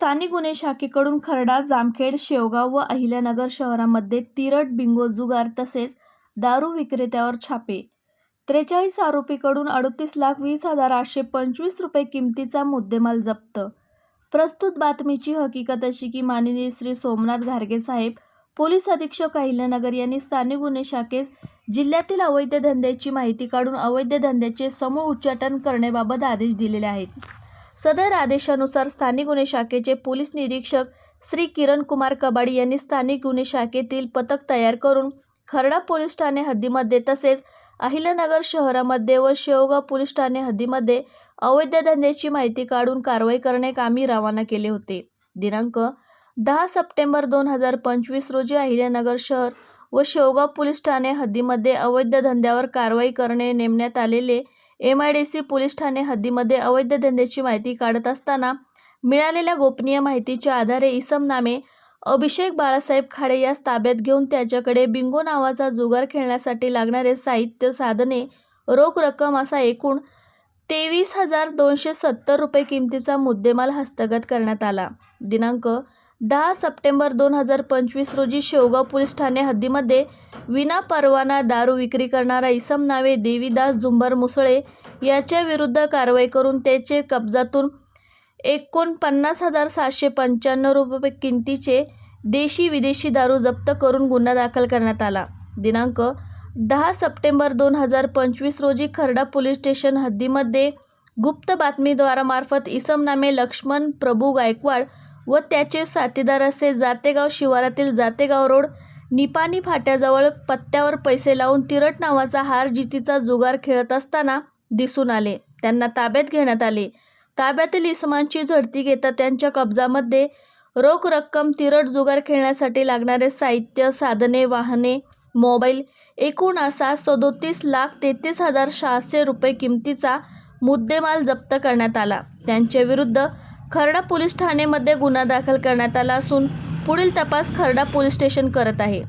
स्थानिक गुन्हे शाखेकडून खर्डा जामखेड शेवगाव व अहिल्यानगर शहरामध्ये तिरट बिंगो जुगार तसेच दारू विक्रेत्यावर छापे. त्रेचाळीस आरोपीकडून अडतीस लाख वीस हजार आठशे पंचवीस रुपये किमतीचा मुद्देमाल जप्त. प्रस्तुत बातमीची हकीकत अशी की माननीय श्री सोमनाथ घारगे साहेब पोलीस अधीक्षक अहिल्यानगर यांनी स्थानिक गुन्हे शाखेस जिल्ह्यातील अवैध धंद्याची माहिती काढून अवैध धंद्याचे समूळ उच्चाटन करण्याबाबत आदेश दिलेले आहेत. सदर आदेशानुसार स्थानिक गुन्हे शाखेचे पोलीस निरीक्षक श्री किरण कुमार कबाडी यांनी स्थानिक गुन्हे शाखेतील पथक तयार करून खर्डा पोलीस ठाणे हद्दीमध्ये तसेच अहिल्यानगर शहरामध्ये व शेवगाव पोलीस ठाणे हद्दीमध्ये अवैध धंद्याची माहिती काढून कारवाई करणे कामी रवाना केले होते. दिनांक दहा सप्टेंबर दोन हजार पंचवीस रोजी अहिल्यानगर शहर व शेवगाव पोलीस ठाणे हद्दीमध्ये अवैध धंद्यावर कारवाई करणे नेमण्यात आलेले M I D C police Thane हद्दीमध्ये अवैध धंद्याची माहिती काढत असताना मिळालेल्या गोपनीय माहितीच्या आधारे इसम नामे अभिषेक बाळासाहेब खाडे यास ताब्यात घेऊन त्याच्याकडे बिंगो नावाचा जुगार खेळण्यासाठी लागणारे साहित्य साधने रोख रक्कम असा एकूण तेवीस हजार दोनशे सत्तर रुपये किमतीचा मुद्देमाल हस्तगत करण्यात आला. दिनांक दहा सप्टेंबर दोन हजार पंचवीस रोजी शेवगाव पोलीस ठाणे हद्दीमध्ये विना परवाना दारू विक्री करणारा इसम नावे देवीदास झुंबर मुसळे याच्या विरुद्ध कारवाई करून त्याचे कब्जातून एकोणपन्नास हजार सातशे पंच्याण्णव रुपये किमतीचे देशी विदेशी दारू जप्त करून गुन्हा दाखल करण्यात आला. दिनांक दहा सप्टेंबर दोन हजार पंचवीस रोजी खर्डा पोलीस स्टेशन हद्दीमध्ये गुप्त बातमीद्वारामार्फत इसम नामे लक्ष्मण प्रभू गायकवाड व त्याचे साथीदार असे जातेगाव शिवारातील जातेगाव रोड निपाणी फाट्याजवळ पत्त्यावर पैसे लावून तिरट नावाचा हार जितीचा जुगार खेळत असताना दिसून आले. त्यांना ताब्यात घेण्यात आले. ताब्यातील इसमांची झडती घेता त्यांच्या कब्जामध्ये रोख रक्कम तिरट जुगार खेळण्यासाठी लागणारे साहित्य साधने वाहने मोबाईल एकूण असा सदोतीस लाख तेहतीस हजार सहाशे रुपये किमतीचा मुद्देमाल जप्त करण्यात आला. त्यांच्या विरुद्ध खर्डा पोलीस ठाणेमध्ये गुन्हा दाखल करण्यात आला असून पुढील तपास खर्डा पोलीस स्टेशन करत आहे.